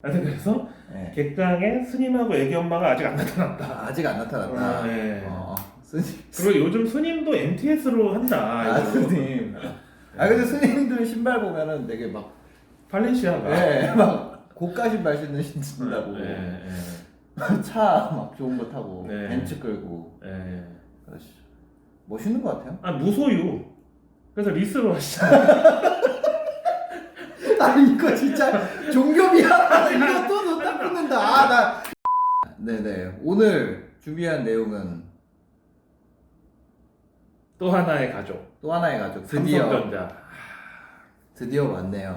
하여튼 그래서 네. 객장에 스님하고 애기 엄마가 아직 안 나타났다. 아, 아직 안 나타났다. 어, 네. 어, 스님. 그리고 요즘 스님도 MTS로 한다. 아, 이거. 스님. 아, 근데 스님들 신발 보면은 되게 막, 팔레시아가. 예, 막 고가 신발 신는 신는다고. 네, 네, 차 막 좋은 거 타고 네. 벤츠 끌고 네. 그렇죠. 멋있는 것 같아요. 아 무소유. 그래서 리스로 하시잖아요. 아니 이거 진짜 종교비야. 이거 또 놓다 끊는다. 아, 나. 네네. 오늘 준비한 내용은 또 하나의 가족. 또 하나의 가족. 드디어 삼성전자. 드디어 왔네요.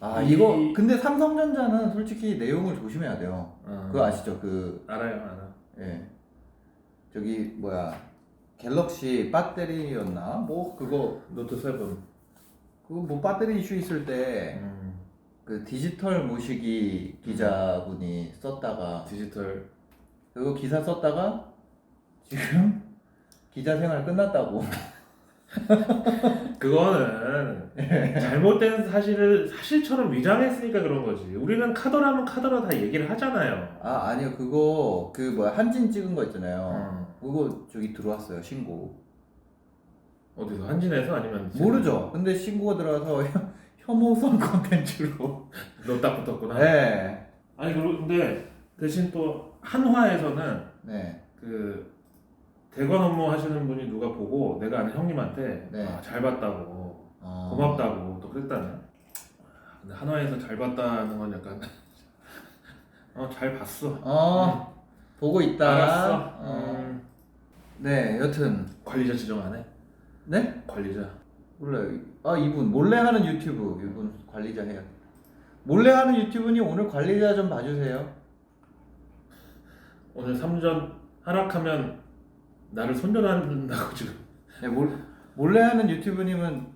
아 이- 이거 근데 삼성전자는 솔직히 내용을 조심해야 돼요. 어. 그거 아시죠? 그 알아요, 알아. 예. 저기 뭐야 갤럭시 배터리였나? 뭐 그거 노트 7. 그거 뭐 배터리 이슈 있을 때 음, 그 디지털 모시기 기자분이 썼다가 디지털. 그거 기사 썼다가 지금 기자 생활 끝났다고. 그거는 잘못된 사실을 사실처럼 위장했으니까 그런 거지. 우리는 카더라면 카더라 다 얘기를 하잖아요. 아 아니요 그거 그 뭐야 한진 찍은 거 있잖아요. 어. 그거 저기 들어왔어요 신고. 어디서 한진에서 아니면 모르죠. 근데 신고가 들어와서 혐- 혐오성 콘텐츠로. 너 딱 붙었구나. 네. 아니 그리고 근데 대신 또 한화에서는 네. 그 대관 업무 하시는 분이 누가 보고 내가 아는 형님한테 네. 아, 잘 봤다고 어. 고맙다고 또 그랬다네. 근데 한화에서 잘 봤다는 건 약간 어 잘 봤어. 어. 보고 있다. 알았어. 어. 음, 네. 여튼 관리자 지정 안 해? 네? 관리자. 몰라요. 아 이분 몰래 하는 유튜브 이분 관리자 해요. 몰래 하는 유튜브니 오늘 관리자 좀 봐주세요. 오늘 3전 하락하면 나를 손절한다고 지금. 네, 몰, 몰래 하는 유튜브님은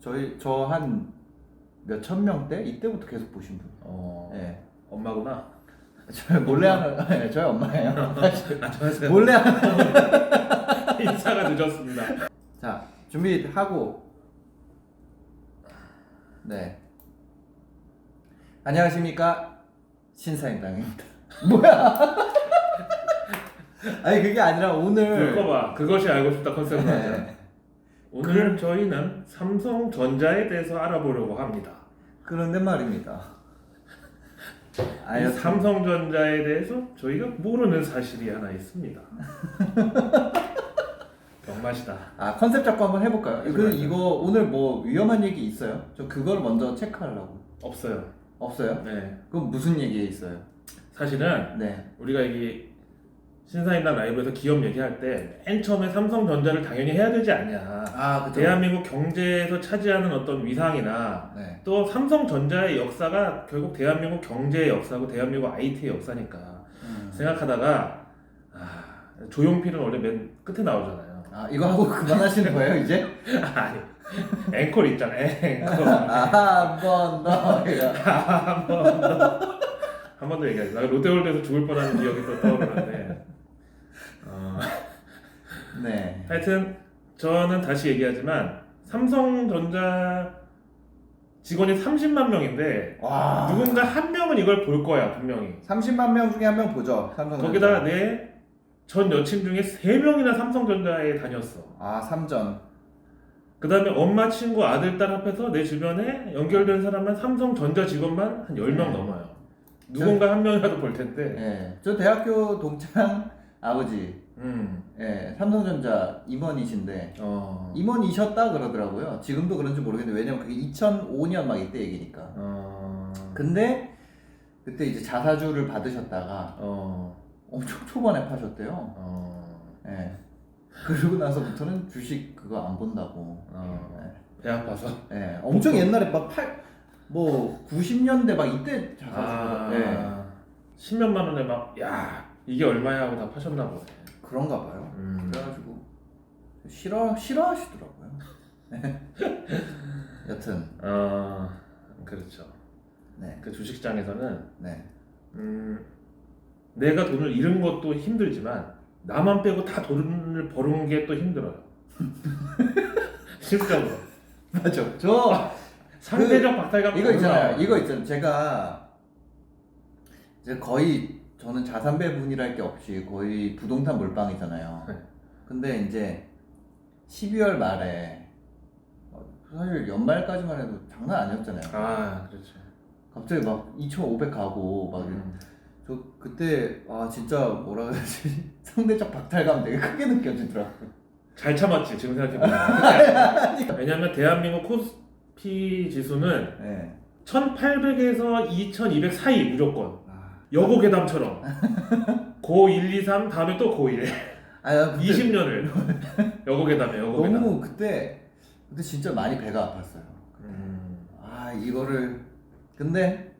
저희 저 한 몇천 명대 이때부터 계속 보신 분. 어 네. 엄마구나. 저 몰래 하는 네, 저희 엄마예요. 안녕하세요. 몰래 하는 인사가 늦었습니다. 자 준비하고 네 안녕하십니까 신사임당입니다. 뭐야? 아니 그게 아니라 오늘 그거 봐. 그것이 알고 싶다 컨셉으로 하자. 네, 오늘 저희는 삼성전자에 대해서 알아보려고 합니다. 그런데 말입니다. 아, 이 여튼 삼성전자에 대해서 저희가 모르는 사실이 하나 있습니다. 병맛이다. 아 컨셉 잡고 한번 해볼까요? 그 맞아요. 이거 오늘 뭐 위험한 얘기 있어요? 저 그걸 먼저 체크하려고. 없어요. 없어요? 네. 그럼 무슨 얘기 있어요? 사실은 네. 우리가 여기 신사임당 라이브에서 기업 얘기할 때 맨 처음에 삼성전자를 당연히 해야 되지 않냐. 아 그죠. 대한민국 경제에서 차지하는 어떤 위상이나 네. 또 삼성전자의 역사가 결국 대한민국 경제의 역사고 대한민국 IT의 역사니까 음. 생각하다가 아, 조용필은 원래 맨 끝에 나오잖아요. 아 이거 하고 그만하시는 거예요 이제? 아니 앵콜 있잖아 앵콜 아한번 더. 한 번 더 얘기하지. 나 롯데월드에서 죽을 뻔한 기억이 또 떠오르는데 어, 네. 하여튼 저는 다시 얘기하지만 삼성전자 직원이 30만 명인데 와. 누군가 한 명은 이걸 볼 거야 분명히. 30만 명 중에 한 명 보죠. 삼성. 거기다 내 전 여친 중에 세 명이나 삼성전자에 다녔어. 아 삼전. 그 다음에 엄마, 친구, 아들, 딸 합해서 내 주변에 연결된 사람만 삼성전자 직원만 한 10명 네. 넘어요. 누군가 한 명이라도 볼 텐데. 예. 저 대학교 동창 아버지. 음. 예. 삼성전자 임원이신데 어. 임원이셨다 그러더라고요. 지금도 그런지 모르겠는데 왜냐면 그게 2005년 막 이때 얘기니까. 어. 근데 그때 이제 자사주를 받으셨다가 어. 엄청 초반에 파셨대요. 어. 예. 그러고 나서부터는 주식 그거 안 본다고. 어. 배 아파서. 예. 엄청 옛날에 막 팔, 뭐 90년대 막 이때. 아. 예. 10몇만 원에 막, 야, 이게 얼마야 하고 다 파셨나 보네. 그런가 봐요. 음. 그래가지고 싫어 싫어하시더라고요. 여튼 어. 그렇죠. 네, 그 주식장에서는 네. 음, 내가 돈을 잃은 것도 힘들지만 나만 빼고 다 돈을 버는 게또 힘들어요. 실제로 맞죠. 저 상대적 박탈감 이거 있잖아요. 이거 있잖아요. 제가 이제 거의 저는 자산 배분이랄 게 없이 거의 부동산 몰빵이잖아요. 네. 근데 이제 12월 말에 어, 사실 연말까지만 해도 장난 아니었잖아요. 아 그렇죠. 갑자기 막 2,500 가고 막 음. 저 그때 아 진짜 뭐라 그러지 상대적 박탈감 되게 크게 느껴지더라고요. 잘 참았지 지금 생각해보면. 왜냐하면 대한민국 코스피 지수는 네. 1,800에서 2,200 사이 무조건 아, 여고 괴담처럼 고 1, 2, 3 다음에 또 고 1. 아 나 그때 20년을 여고 괴담에 여고 괴담. 너무 그때 그때 진짜 많이 배가 아팠어요. 음. 아 이거를 근데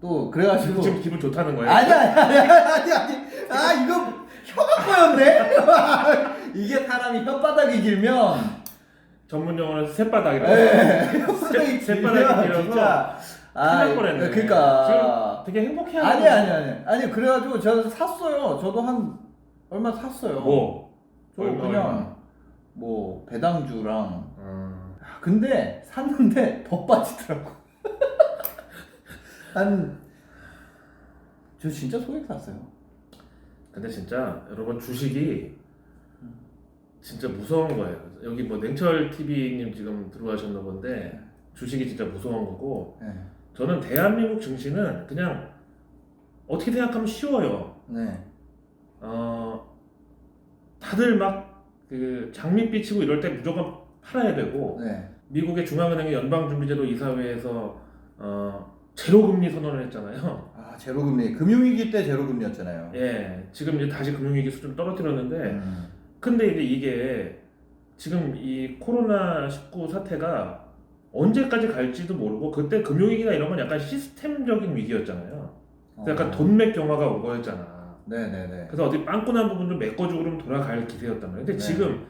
또 그래가지고 지금 기분 좋다는 거예요? 아니 아니 아니 아니 아니 아 이거 혀가 꼬였네 이게 사람이 혓바닥이 길면 전문 용어는 새바닥이라고. 에 혓바닥이 길면 새바닥이 길어서 진짜 큰일 날 뻔했네. 그러니까 되게 행복해하는. 아니 아니 아니 아니 그래가지고 제가 샀어요 저도 한 얼마 샀어요 뭐? 저 얼마, 그냥 얼마? 뭐 배당주랑 음. 아, 근데 샀는데 더 빠지더라고. 한, 저 진짜 소액 샀어요. 근데 진짜 여러분 주식이 진짜 무서운 거예요. 여기 뭐 냉철 TV님 지금 들어가셨나 본데 주식이 진짜 무서운 거고 네. 저는 대한민국 증시는 그냥 어떻게 생각하면 쉬워요. 네. 어 다들 막 그 장밋빛 치고 이럴 때 무조건 팔아야 되고 네. 미국의 중앙은행의 연방준비제도 이사회에서 어 제로금리 선언을 했잖아요. 아, 제로금리. 금융위기 때 제로금리였잖아요. 예, 지금 이제 다시 금융위기 수준 떨어뜨렸는데 음. 근데 이제 이게 지금 이 코로나 19 사태가 언제까지 갈지도 모르고 그때 금융위기나 이런 건 약간 시스템적인 위기였잖아요. 그래서 약간 어. 돈맥 경화가 온 거였잖아. 네네네. 그래서 어디 빵꾸난 부분 좀 메꿔주고 그러면 돌아갈 기세였단 말이에요. 근데 네. 지금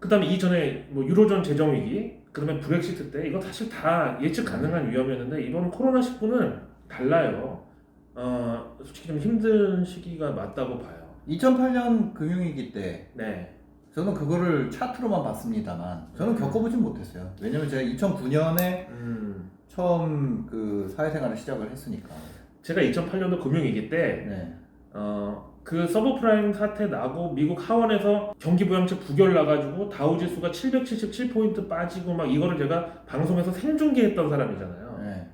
그다음에 이전에 뭐 유로존 재정 위기, 그다음에 브렉시트 때 이거 사실 다 예측 가능한 위험이었는데 이번 코로나 19는 달라요. 어 솔직히 좀 힘든 시기가 맞다고 봐요. 2008년 금융위기 때 네. 저는 그거를 차트로만 봤습니다만 저는 음. 겪어보진 못했어요. 왜냐면 제가 2009년에 음. 처음 그 사회생활을 시작을 했으니까. 제가 2008년도 금융위기 때 네. 어, 그 서브프라임 사태 나고 미국 하원에서 경기부양책 부결 나가지고 다우지수가 777포인트 빠지고 막 이거를 제가 방송에서 생중계했던 사람이잖아요. 네.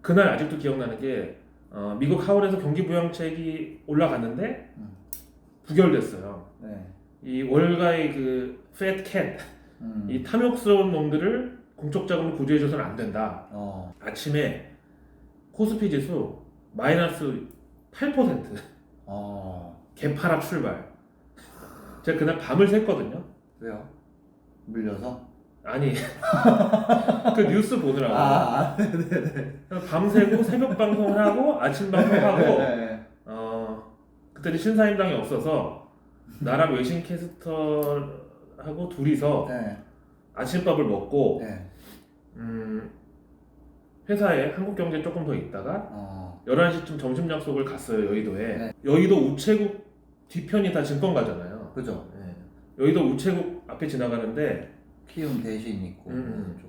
그날 아직도 기억나는 게 어, 미국 하원에서 경기부양책이 올라갔는데 음. 부결됐어요. 네. 이 월가의 그 팻캣 음. 이 탐욕스러운 놈들을 공적 자금을 구제해줘서는 안 된다. 어. 아침에 코스피 지수 마이너스 8% 어. 개파락 출발. 제가 그날 밤을 샜거든요. 왜요? 물려서? 아니 그 뉴스 보느라고 아, 네네네. 밤새고 새벽 방송을 하고 아침 방송하고 네. 어 그때는 신사임당이 없어서 나랑 외신 캐스터하고 둘이서 네. 아침밥을 먹고 네. 음 회사에 한국경제 조금 더 있다가 어. 11시쯤 점심 약속을 갔어요 여의도에 네. 여의도 우체국 뒤편이 다 증권가잖아요 그죠. 네. 여의도 우체국 앞에 지나가는데 키움 대신 있고. 음. 저-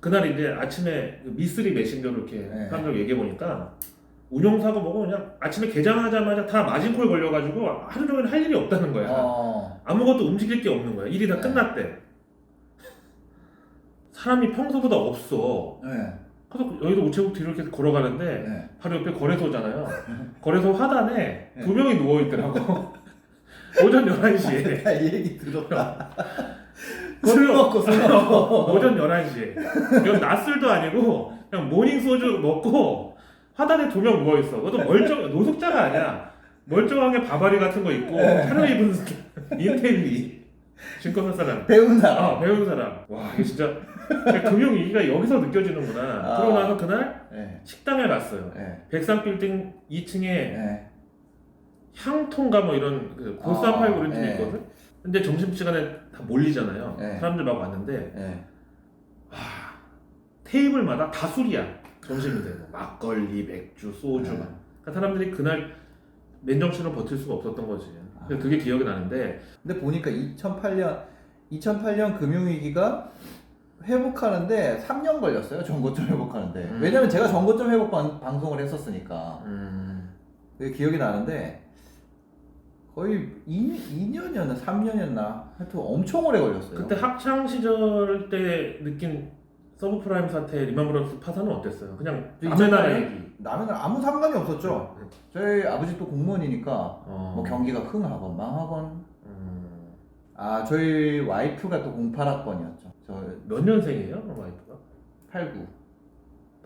그날 이제 아침에 그 미쓰리 메신저로 이렇게 네. 사람들 얘기해 보니까 운영사고 뭐고 그냥 아침에 개장하자마자 다 마진콜 걸려가지고 하루 종일 할 일이 없다는 거야. 어. 아무것도 움직일 게 없는 거야. 일이 다 네. 끝났대. 사람이 평소보다 없어. 네. 그래서 여의도 우체국 뒤로 이렇게 걸어가는데 네. 바로 옆에 거래소잖아요. 거래소 화단에 네. 두 명이 누워 있더라고. 오전 11시에. 나이 얘기 들었다. 거래소- 술 먹고 술 먹고. 오전 11시에. 이건 낮술도 아니고 그냥 모닝 소주 먹고 화단에 두 명 누워 있어. 그것도 멀쩡 노숙자가 아니야. 멀쩡하게 바바리 같은 거 입고 차려 입은 인텔리 신고사 사람. 배운 사람. 아 배운 사람. 와 이게 진짜 금융 위기가 여기서 느껴지는구나. 아. 그러고 나서 그날 네. 식당에 갔어요. 네. 백상 빌딩 2층에 네. 향통가 뭐 이런 그 보쌈 아, 팔고 그런 집이 네. 있거든. 근데 점심 시간에 다 몰리잖아요. 네. 사람들 막 왔는데 네. 테이블마다 다 술이야. 점심이 되고 막걸리, 맥주, 소주. 네. 막. 그러니까 사람들이 그날 맨정신으로 버틸 수가 없었던 거지. 그게 기억이 나는데 근데 보니까 2008년 2008년 금융위기가 회복하는데 3년 걸렸어요. 전고점 회복하는데. 음. 왜냐면 제가 전고점 회복 방, 방송을 했었으니까. 음. 그게 기억이 나는데 거의 2, 2년이었나 3년이었나 하여튼 엄청 오래 걸렸어요. 그때 학창 시절 때 느낀 서브프라임 사태 리만브러스 파산은 어땠어요? 그냥 나라 이전에 얘기. 나는 아무 상관이 없었죠. 저희 아버지 또 공무원이니까 어. 뭐 경기가 흥하건 망하건 음. 아 저희 와이프가 또 08학번이었죠. 저 몇 년생이에요, 와이프가? 89,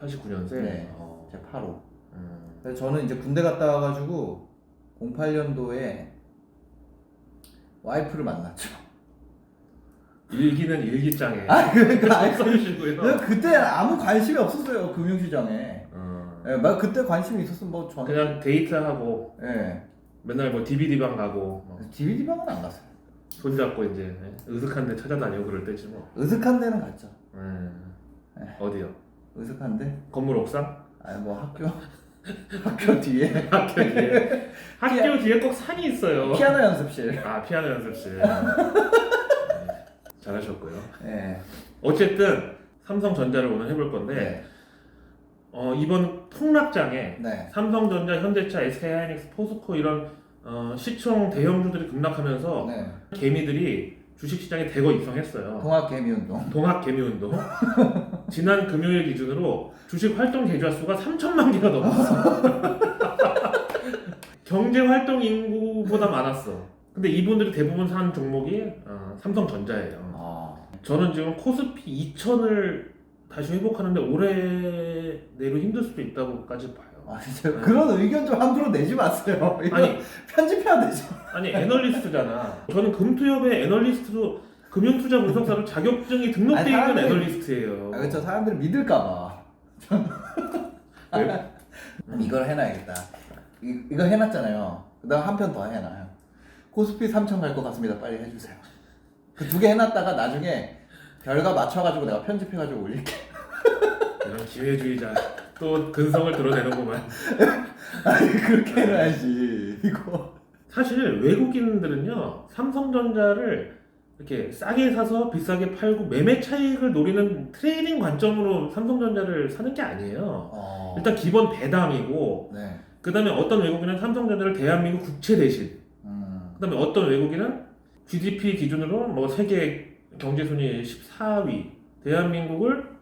89년생. 네. 어. 제 85. 음. 그래서 저는 이제 군대 갔다 와가지고 08년도에 와이프를 만났죠. 일기는 일기장에 아 그러니까 아니, 써주시고요. 내가 그때 아무 관심이 없었어요 금융시장에. 어. 예, 막 그때 관심이 있었으면 뭐 저는 그냥 데이트하고 예, 맨날 뭐 DVD 방 가고 뭐 DVD 방은 안 갔어요. 손잡고 이제 으슥한 데 찾아다니고 그럴 때지 뭐. 으슥한 데는 갔죠. 음. 네. 어디요? 으슥한 데? 건물 옥상? 아니 뭐 학교 학교 뒤에 학교 뒤에 학교 뒤에 꼭 산이 있어요. 피아노 연습실. 아 피아노 연습실. 네. 잘하셨고요. 예. 어쨌든 삼성전자를 오늘 해볼 건데 네. 어, 이번 폭락장에 네. 삼성전자, 현대차, SK하이닉스, 포스코 이런 어, 시총 대형주들이 급락하면서 네. 개미들이 주식시장에 대거 입성했어요. 동학 개미 운동. 동학 개미운동 지난 금요일 기준으로 주식 활동 계좌 수가 3천만 개가 넘었어. 경제 활동 인구보다 많았어. 근데 이분들이 대부분 산 종목이 어, 삼성전자예요. 아. 저는 지금 코스피 2천을 다시 회복하는데 올해 내로 힘들 수도 있다고까지 봐요. 아 진짜 그런 의견 좀 함부로 내지 마세요. 이거 아니 편집해야 되죠. 아니 애널리스트잖아. 저는 금투협의 애널리스트로 금융투자 분석사로 자격증이 등록돼 아니, 있는 사람들이- 애널리스트예요. 아, 그렇죠. 사람들이 믿을까봐. 왜? 이걸 해놔야겠다. 이, 이거 해놨잖아요. 그 다음 한 편 더 해놔요. 코스피 3천 갈 것 같습니다. 빨리 해주세요. 그 두 개 해놨다가 나중에 결과 맞춰가지고 내가 편집해가지고 올릴게. 이런 기회주의자 또 근성을 드러내는구만. 아니 그렇게 해놔야지. 이거. 사실 외국인들은요 삼성전자를 이렇게 싸게 사서 비싸게 팔고 매매 차익을 노리는 트레이딩 관점으로 삼성전자를 사는 게 아니에요. 어. 일단 기본 배당이고 네. 그 다음에 어떤 외국인은 삼성전자를 대한민국 국채 대신 음. 그 다음에 어떤 외국인은 GDP 기준으로 뭐 세계 경제순위 14위 대한민국을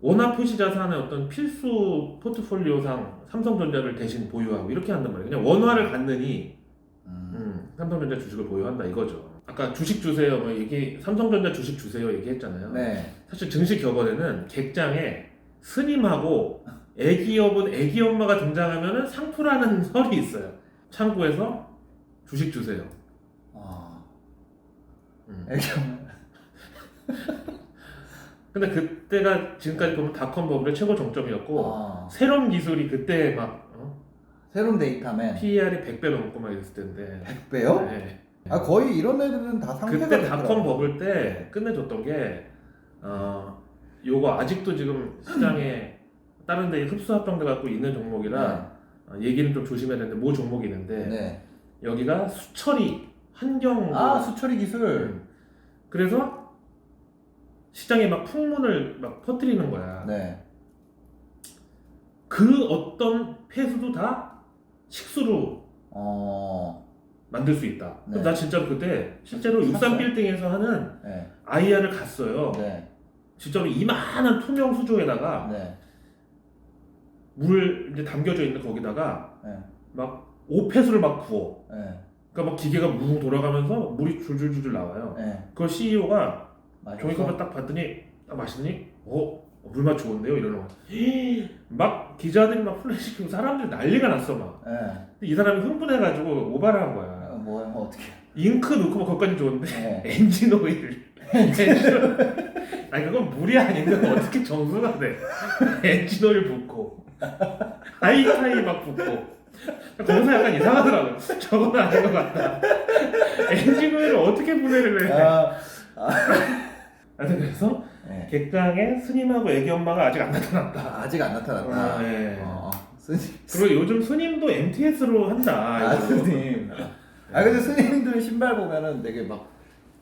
원화 표시 자산의 어떤 필수 포트폴리오상 삼성전자를 대신 보유하고 이렇게 한단 말이에요. 그냥 원화를 갖느니 음. 음, 삼성전자 주식을 보유한다 이거죠. 아까 주식 주세요, 뭐 얘기 삼성전자 주식 주세요 얘기했잖아요. 네. 사실 증시 격언에는 객장에 스님하고 애기업은 애기 엄마가 등장하면은 상투라는 설이 있어요. 창구에서 주식 주세요. 아. 음. 애기 근데 그때가 지금까지 보면 닷컴 버블의 최고 정점이었고 아. 새로운 기술이 그때 막 어? 새로운 데이터맨 PER이 100배 넘고 막 이랬을 텐데 100배요? 네. 아 거의 이런 애들은 다 상태가 그때. 닷컴 버블 때 끝내줬던 게 어, 요거 아직도 지금 시장에 다른 데 흡수 합병돼 갖고 있는 종목이라 어, 얘기는 좀 조심해야 되는데 뭐 종목이 있는데 네. 여기가 수처리 환경 아 수처리 기술. 음. 그래서 시장에 막 풍문을 막 퍼뜨리는 거야. 네. 그 어떤 폐수도 다 식수로 어. 만들 수 있다. 네. 나 진짜로 그때 실제로 샀어요? 63빌딩에서 하는 네. IR을 갔어요. 네. 진짜로 이만한 투명 수조에다가 네. 물 이제 담겨져 있는 거기다가 네. 막 오폐수를 막 부어. 네. 그러니까 막 기계가 뭉 돌아가면서 물이 줄줄줄 나와요. 네. 그걸 CEO가. 종이컵을 딱 봤더니 딱 마시더니 어 물맛 좋은데요 이러는. 막 기자들이 막 플래시키고 사람들이 난리가 났어 막. 네. 근데 이 사람이 흥분해가지고 오바를 한 거야. 어, 뭐야 뭐 어떻게? 잉크 넣고 막 그것까지 좋은데 네. 엔진 오일. 엔진 오일. 아니 그건 물이 아닌데 어떻게 정수가 돼? 엔진 오일 붓고 하이타이 막 붓고. 거기서 약간 이상하더라고요. 저건 아닌 것 같다. 엔진 오일을 어떻게 분해를 해? 아. 하여튼 그래서 네. 객장에 스님하고 애기 엄마가 아직 안 나타났다. 아, 아직 안 나타났다. 아, 예. 어. 스님. 그리고 요즘 스님도 MTS로 한다. 아 이거. 스님. 아 근데 스님들 신발 보면은 되게 막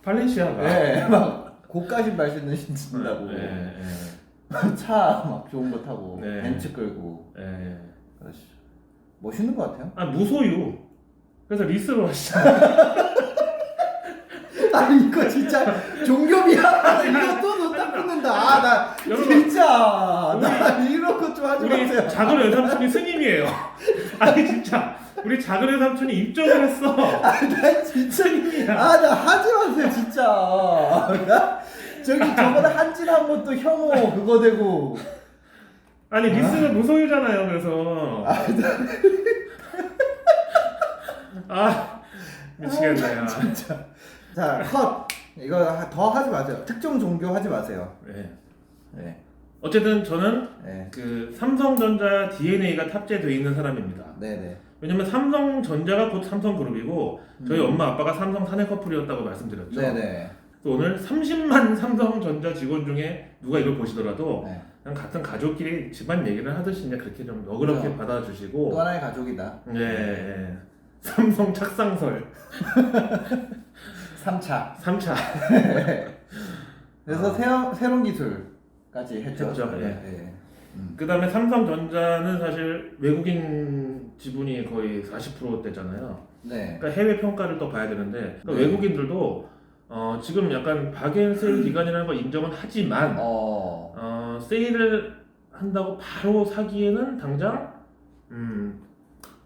팔레시아가 네, 막 고가 신 발 신는 신는다고 예, 예, 차막 좋은 거 타고 네. 벤츠 끌고 예, 예. 그러시죠. 멋있는 것 같아요. 아 무소유. 그래서 리스로 하시잖아요. 아니 이거 진짜 종교비야. 이거 또너딱 붙는다. 아, 나 여러분, 진짜 나 이런 거좀 하지 우리 마세요. 작은 외삼촌이 스님이에요. 아니 진짜 우리 작은 외삼촌이 입적을 했어. 아, 나 진짜 스님이야. 아 나 하지 마세요 진짜. 나 저기 저번에 한진한 것도 혐오 그거 되고. 아니 리스는 무소유잖아요. 그래서 아 미치겠네요. 진짜. 자 컷. 이거 하- 더 하지 마세요. 특정 종교 하지 마세요. 네. 네. 어쨌든 저는 네. 그 삼성전자 DNA가 탑재되어 있는 사람입니다. 네 네. 왜냐면 삼성전자가 곧 삼성그룹이고 저희 음. 엄마 아빠가 삼성 사내 커플이었다고 말씀드렸죠. 네네. 또 오늘 30만 삼성전자 직원 중에 누가 이걸 보시더라도 네. 그냥 같은 가족끼리 집안 얘기를 하듯이 이제 그렇게 좀 너그럽게 그렇죠. 받아주시고 또 하나의 가족이다. 예, 예. 삼성 착상설 3차. 3차 그래서 아. 새로, 새로운 기술까지 했죠. 했죠, 예. 네. 음. 그 다음에 삼성전자는 사실 외국인 지분이 거의 40%대잖아요. 네. 그러니까 해외 평가를 또 봐야 되는데 그러니까 네. 외국인들도 어, 지금 약간 박앤세일 기간이라는 걸 인정은 하지만 어. 어, 세일을 한다고 바로 사기에는 당장 음,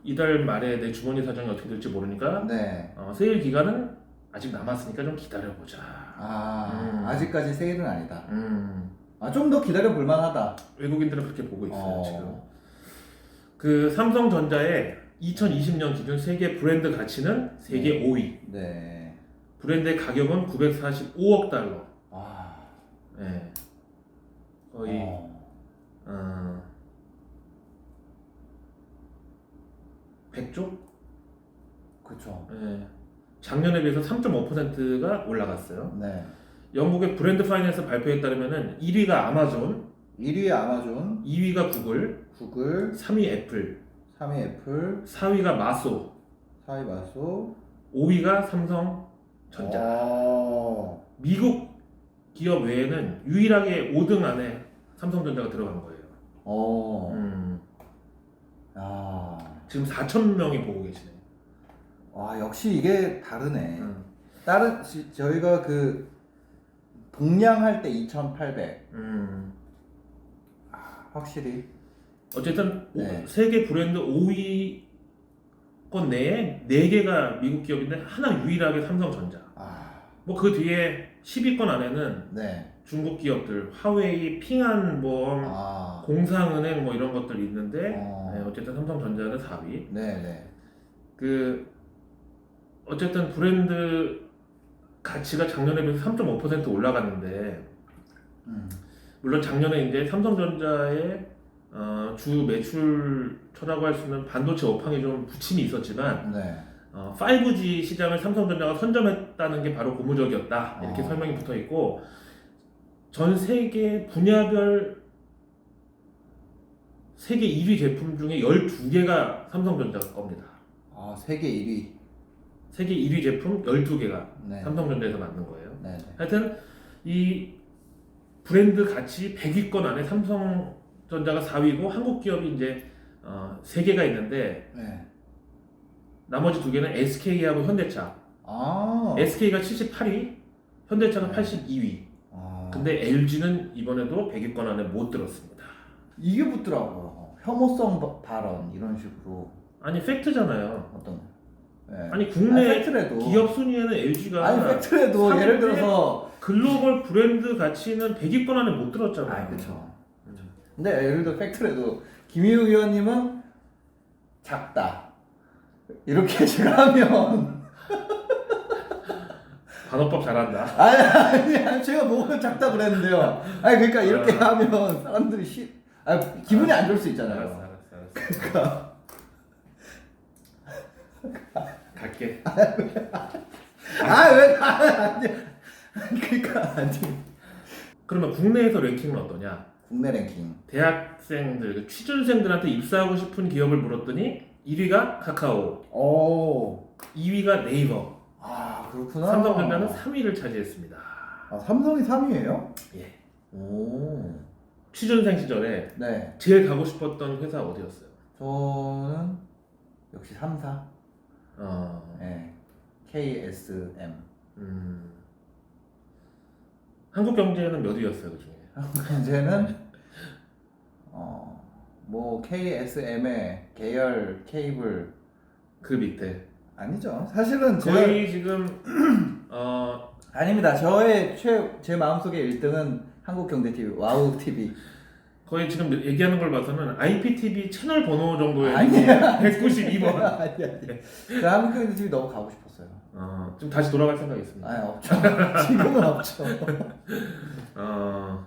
이달 말에 내 주머니 사정이 어떻게 될지 모르니까 네. 어, 세일 기간은 아직 남았으니까 좀 기다려보자. 아, 음. 아직까지 세일은 아니다. 음, 아, 좀 더 기다려 볼 만하다. 외국인들은 그렇게 보고 있어요 어. 지금. 그 삼성전자의 2020년 기준 세계 브랜드 가치는 세계 5위. 네. 브랜드의 가격은 945억 달러. 아. 예. 거의 어. 어, 100조? 그쵸. 예. 작년에 비해서 3.5%가 올라갔어요. 네. 영국의 브랜드 파이낸스 발표에 따르면은 1위가 아마존, 1위 아마존, 2위가 구글, 구글, 3위 애플, 3위 애플, 4위가 마소, 4위 마소, 5위가 삼성전자. 어. 미국 기업 외에는 유일하게 5등 안에 삼성전자가 들어간 거예요. 어. 음, 아. 지금 4천 명이 보고 계시네요. 와, 역시 이게 다르네. 음, 다른 지- 저희가 그 동량할 때 2,800. 음. 확실히. 어쨌든 오- 네. 세계 브랜드 5위 권 내에 4개가 미국 기업인데 하나 유일하게 삼성전자. 아. 뭐 그 뒤에 10위권 안에는 네. 중국 기업들 화웨이, 핑한보험, 아. 공상은행 뭐 이런 것들이 있는데 어. 네, 어쨌든 삼성전자는 4위. 네, 네. 그 어쨌든 브랜드 가치가 작년에 비해서 3.5% 올라갔는데 음. 물론 작년에 이제 삼성전자의 어, 주 매출처라고 할 수 있는 반도체 업황이 좀 부침이 있었지만 네. 어, 5G 시장을 삼성전자가 선점했다는 게 바로 고무적이었다 이렇게 어. 설명이 붙어 있고 전 세계 분야별 세계 1위 제품 중에 12개가 삼성전자 겁니다. 아, 세계 1위. 세계 1위 제품 12개가 네. 삼성전자에서 만든 거예요. 네. 네. 하여튼 이 브랜드 가치 100위권 안에 삼성전자가 4위고 한국 기업이 이제 어, 3개가 있는데 네. 나머지 두 개는 SK하고 현대차. 아. SK가 78위, 현대차가 네. 82위. 아. 근데 LG는 이번에도 100위권 안에 못 들었습니다. 이게 붙더라고요. 혐오성 바- 발언 이런 식으로 아니 팩트잖아요. 어떤 네. 아니 아니, 국내 팩트래도 기업 순위에는 LG가 아니 팩트래도 삼 예를 대 들어서 글로벌 브랜드 가치는 100위권 안에 못 들었잖아요. 아 그렇죠. 음. 근데 예를 들어 팩트래도 김희우 의원님은 작다 이렇게 제가 하면 반어법 잘한다. 아니 아니 아니, 제가 뭐가 작다 그랬는데요. 아니 그러니까 이렇게 아. 하면 사람들이 시, 아 기분이 안 좋을 수 알았어, 있잖아요. 알았어, 알았어. 갈게. 아왜 아니 그러니까 아니 그러면 국내에서 랭킹은 어떠냐? 국내 랭킹 대학생들, 그 취준생들한테 입사하고 싶은 기업을 물었더니 1위가 카카오, 오. 2위가 네이버, 아 그렇구나. 삼성전자는 3위를 차지했습니다. 아, 삼성이 3위예요? 예. 오. 취준생 시절에 네. 제일 가고 싶었던 회사 어디였어요? 저는 역시 3사. 어, 네. KSM. 음, 한국 경제는 몇 위였어요 그 중에? 현재는 어 뭐 KSM의 계열 케이블 그 밑에 아니죠. 사실은 제가 거의 지금 어 아닙니다. 저의 최 제 마음속의 1등은 한국경제TV, 와우 TV. 거의 지금 얘기하는 걸 봐서는 IPTV 채널 번호 정도의 아니야. 192번. 아니 아니. 저 한국경제TV 너무 가고 싶었어요. 어, 좀 다시 돌아갈 생각이 있습니다. 아 없죠. 지금은 없죠. 어,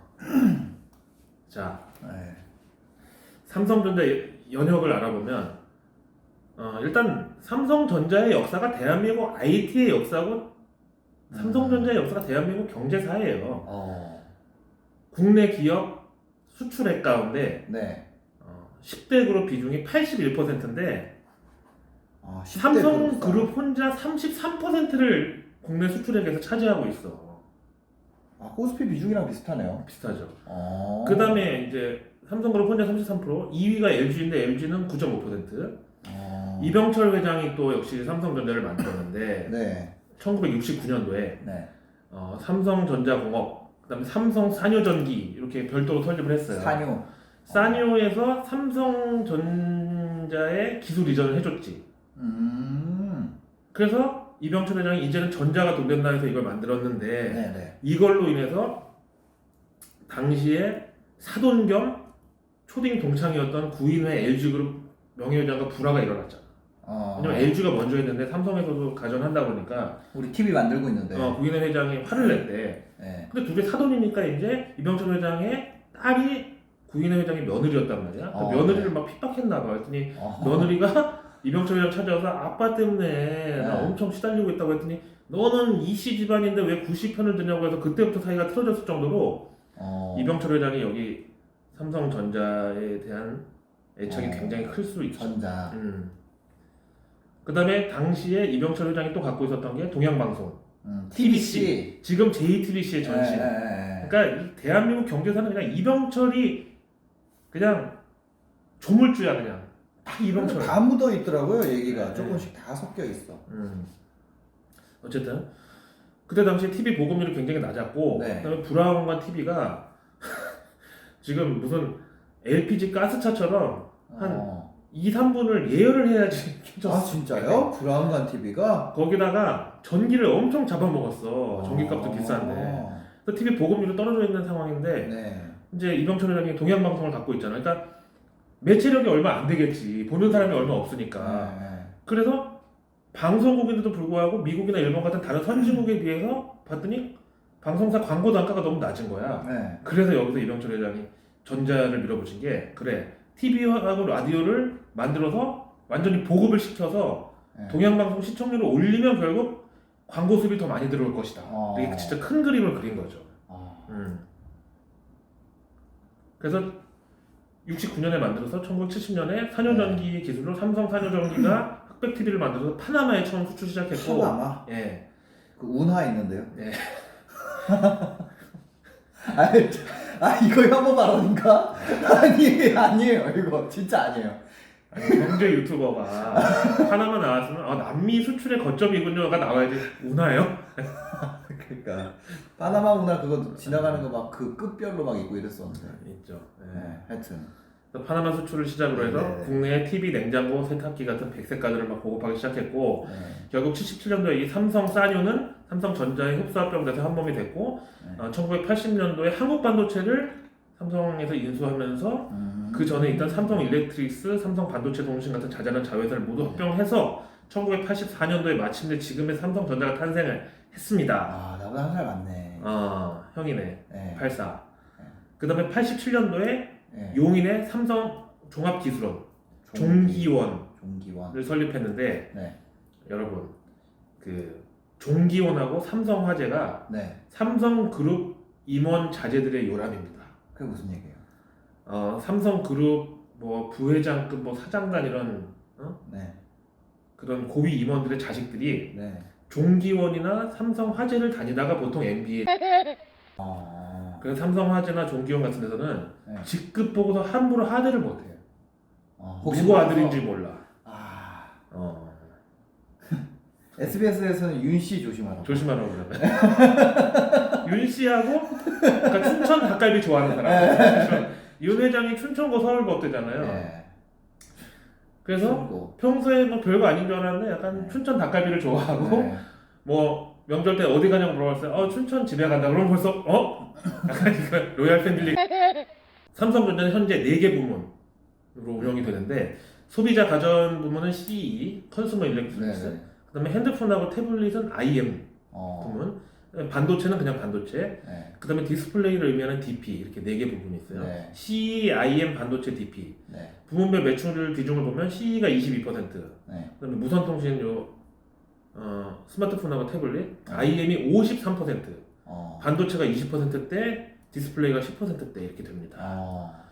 자 네. 삼성전자 연혁을 알아보면 어, 일단 삼성전자의 역사가 대한민국 IT의 역사고 삼성전자의 역사가 대한민국 경제사예요. 어. 국내 기업 수출액 가운데 네. 어, 10대 그룹 비중이 81%인데 아, 10대 삼성 그룹. 그룹 혼자 33%를 국내 수출액에서 차지하고 있어. 아 코스피 비중이랑 비슷하네요. 비슷하죠. 어. 그 다음에 이제 삼성그룹 혼자 33%, 2위가 LG인데 LG는 9.5%. 어. 이병철 회장이 또 역시 삼성전자를 만들었는데 네. 1969년도에 네. 어, 삼성전자공업, 그다음에 삼성 산유전기 이렇게 별도로 설립을 했어요. 산유. 산유에서 삼성전자에 기술 이전을 해줬지. 음. 그래서 이병철 회장이 이제는 전자가 돈 된다 해서 이걸 만들었는데 네, 네. 이걸로 인해서 당시에 사돈 겸 초딩 동창이었던 구인회 LG그룹 명예회장과 불화가 일어났잖아. 어. 왜냐면 LG가 먼저 했는데 삼성에서도 가전한다 보니까 우리 TV 만들고 있는데. 어, 구인회 회장이 화를 냈대. 네. 근데 둘이 사돈이니까 이제 이병철 회장의 딸이 구인회 회장의 며느리였단 말이야. 그 어, 며느리를 막 핍박했나 봐. 그랬더니 어. 며느리가 이병철 회장 찾아와서 아빠 때문에 나 네. 엄청 시달리고 있다고 했더니 너는 이씨 집안인데 왜 구씨 편을 드냐고 해서 그때부터 사이가 틀어졌을 정도로 어. 이병철 회장이 여기 삼성전자에 대한 애착이 어. 굉장히 클 수 있죠. 전자. 음. 그다음에 당시에 이병철 회장이 또 갖고 있었던 게 동양방송, 음. TBC. 지금 JTBC의 전신. 네, 네, 네. 그러니까 이 대한민국 경제사는 그냥 이병철이 그냥 조물주야 그냥 딱 이병철. 다 묻어 있더라고요 얘기가 네. 조금씩 다 섞여 있어. 음. 어쨌든 그때 당시 TV 보급률이 굉장히 낮았고 네. 그다음에 브라운관 TV가 지금 무슨 LPG 가스차처럼 한 어. 2, 3분을 예열을 해야지 켜졌어. 아 진짜요? 브라운관 TV가 거기다가 전기를 엄청 잡아먹었어. 전기값도 비싼데. 그래서 TV 보급률이 떨어져 있는 상황인데 네. 이제 이병철 회장이 동양 방송을 갖고 있잖아. 그러니까 매체력이 얼마 안 되겠지. 보는 사람이 얼마 없으니까. 네. 그래서 방송국인데도 불구하고 미국이나 일본 같은 다른 선진국에 비해서 봤더니 방송사 광고 단가가 너무 낮은 거야. 네. 그래서 여기서 이병철 회장이 전자를 밀어붙인 게 그래 TV하고 라디오를 만들어서 완전히 보급을 시켜서 네. 동양방송 시청률을 올리면 결국 광고 수입이 더 많이 들어올 것이다. 어. 이게 진짜 큰 그림을 그린 거죠. 어. 음. 그래서 69년에 만들어서 1970년에 산유전기 기술로 삼성 산유전기가 흑백 TV를 만들어서 파나마에 처음 수출 시작했고, 파나마 예, 그 운하 있는데요. 네. 아니, 아 이거 혐오 발언인가? 아니 아니에요 이거 진짜 아니에요. 아니, 경제 유튜버가 파나마 나왔으면 아, 남미 수출의 거점이군요가 나와야지 운하요? 그러니까 파나마 운하 그거 지나가는 거 막 그 끝별로 막 있고 이랬었는데. 있죠. 예. 네, 하여튼. 그래서 파나마 수출을 시작으로 해서 네. 국내에 TV, 냉장고, 세탁기 같은 백색 가전을 막 보급하기 시작했고 네. 결국 77년도에 이 삼성 사뉴는 삼성전자의 흡수합병돼서 한 몸이 됐고 네. 어, 1980년도에 한국 반도체를 삼성에서 인수하면서 음. 그 전에 있던 삼성 일렉트릭스, 삼성 반도체 통신 같은 자잘한 자회사를 모두 합병해서 1984년도에 마침내 지금의 삼성전자가 탄생을 했습니다. 아 나보다 한 살 많네. 어, 형이네. 네. 84. 네. 그 다음에 87년도에 네. 용인의 삼성 종합기술원, 종기원을 종기원. 설립했는데 네. 여러분 그 종기원하고 삼성화재가 네. 삼성그룹 임원 자제들의 요람입니다. 그게 무슨 얘기예요? 어, 삼성그룹 뭐 부회장급 뭐 사장단 이런 네. 그런 고위 임원들의 자식들이 네. 종기원이나 삼성 화재를 다니다가 보통 MBA 어. 그래서 삼성 화재나 종기원 같은 데서는 네. 직급 보고서 함부로 하대를 못해요. 어, 누구 아들인지 몰라. 아. 어, SBS에서는 윤씨 조심하라고. 조심하라고 그러면. 윤 씨하고 그러니까 춘천 닭갈비 좋아하는 사람. 윤 회장이 춘천고 서울고 업대잖아요. 네. 그래서 친구. 평소에 뭐 별거 아닌 줄 알았는데 약간 네. 춘천 닭갈비를 좋아하고 네. 뭐 명절 때 어디 가냐고 물어봤어요. 어 춘천 집에 간다. 그러면 벌써 어? 약간 이거 로얄 팬들리. 삼성전자는 현재 4개 부문으로 운영이 되는데 소비자 가전 부문은 CE, 컨슈머 네. 일렉트로닉스. 네. 그다음에 핸드폰하고 태블릿은 IM 어. 부문. 반도체는 그냥 반도체. 네. 그다음에 디스플레이를 의미하는 DP 이렇게 4개 부분이 있어요. 네. CE, IM, 반도체, DP. 네. 부문별 매출 비중을 보면 CE가 22%, 네. 그다음에 무선통신 요 어, 스마트폰하고 태블릿, 네. IM이 53%, 어. 반도체가 20%대, 디스플레이가 10%대 이렇게 됩니다. 어.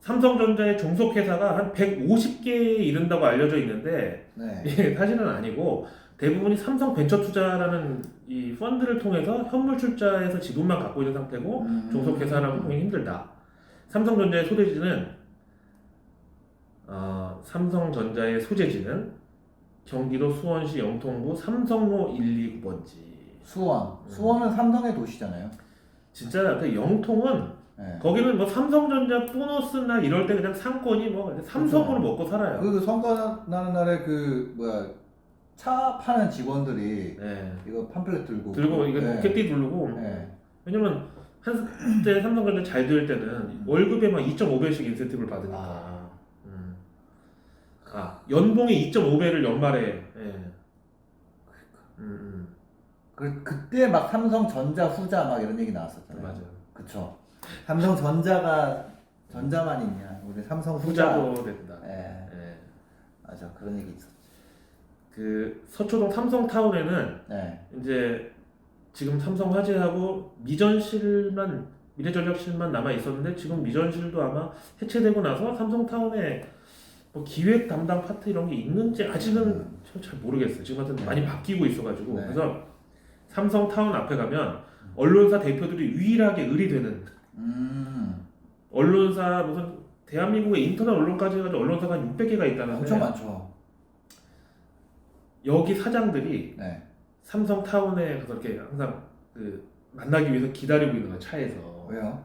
삼성전자의 종속 회사가 한 150개에 이른다고 알려져 있는데 네. 이게 사실은 아니고 대부분이 삼성 벤처 투자라는 이 펀드를 통해서 현물 출자해서 지분만 갖고 있는 상태고 음. 종속 회사라고 보기 힘들다. 삼성전자의 소재지는 어, 삼성전자의 소재지는 경기도 수원시 영통구 삼성로 1, 2번지. 수원. 수원은 삼성의 도시잖아요. 진짜 그 영통은 네. 거기는 뭐 삼성전자 보너스나 이럴 때 그냥 상권이 뭐 삼성으로 먹고 살아요. 그 선거 나는 날에 그 뭐야 차 파는 직원들이 네. 이거 팜플렛 들고 들고 이거 네. 어깨띠 두르고 네. 왜냐면 한때 삼성전자 잘 될 때는 월급에 막 2.5배씩 인센티브를 받으니까. 아. 음. 아 연봉의 2.5배를 연말에. 예. 음, 음. 그 그때 막 삼성전자 후자 막 이런 얘기 나왔었잖아요. 맞아요. 그쵸. 삼성전자가 전자만 있냐? 우리 삼성 후자. 후자도 된다. 예, 예. 맞아 그런 얘기 있었죠. 그 서초동 삼성타운에는 네. 이제 지금 삼성 화재하고 미전실만 미래전력실만 남아 있었는데 지금 미전실도 아마 해체되고 나서 삼성타운에 뭐 기획 담당 파트 이런 게 있는지 아직은 음. 저잘 모르겠어요. 지금 하여튼 많이 바뀌고 있어가지고 네. 그래서 삼성타운 앞에 가면 언론사 대표들이 유일하게 의리되는 음, 언론사 무슨 대한민국의 인터넷 언론까지 해가지고 언론사가 한 600개가 있다는데 엄청 많죠. 여기 사장들이 네. 삼성 타운에 가서 이렇게 항상 그 만나기 위해서 기다리고 있는 거야 차에서 왜요?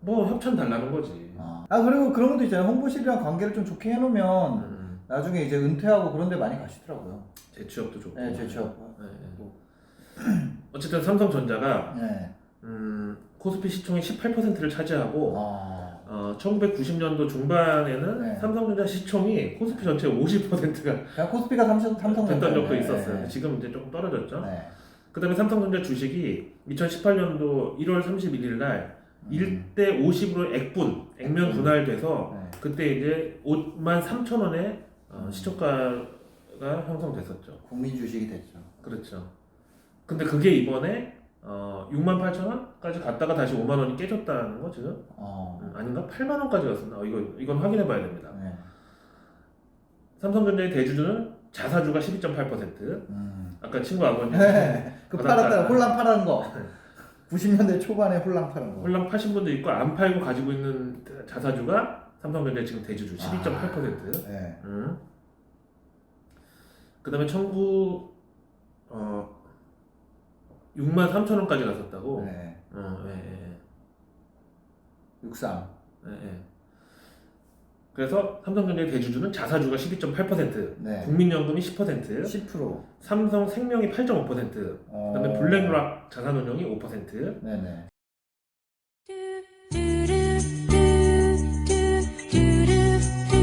뭐 협찬 달라는 거지 아. 아 그리고 그런 것도 있잖아요. 홍보실이랑 관계를 좀 좋게 해놓으면 음, 나중에 이제 은퇴하고 그런 데 많이 가시더라고요. 재취업도 좋고 네, 제 취업. 네, 네. 어쨌든 삼성전자가 네. 음, 코스피 시총의 18%를 차지하고 아, 어, 1990년도 중반에는 네. 삼성전자 시총이 코스피 전체 50%가 그냥 코스피가 삼성 삼성 됐던 적도 네, 있었어요. 네. 지금 이제 조금 떨어졌죠. 네. 그다음에 삼성전자 주식이 2018년도 1월 31일 날 음. 1대 50으로 액분, 액면 음. 분할돼서 네. 그때 이제 5만 3천 원에 어, 음. 시초가가 형성됐었죠. 국민 주식이 됐죠. 그렇죠. 근데 그게 이번에 어, 6만 8천 원까지 갔다가 다시 5만 원이 깨졌다는 거 지금? 어. 음, 아닌가? 8만 원까지 갔었나? 어, 이거 이건 확인해 봐야 됩니다. 네. 삼성전자의 대주주는 자사주가 12.8%. 음. 아까 친구 아버님 네. 그. 팔았다 홀랑 팔은 거. 90년대 초반에 홀랑 파는 거. 홀랑 파신 분도 있고 안 팔고 가지고 있는 자사주가 삼성전자 지금 대주주 12.8%. 네. 음. 그다음에 청구 어 6만 3천 원까지 갔었다고. 네. 어, 예, 예, 63. 예, 예. 그래서 삼성전자의 대주주는 자사주가 12.8%, 네. 국민연금이 10%, 10%. 삼성생명이 8.5%, 어. 그다음에 블랙락 자산운용이 5%, 네네.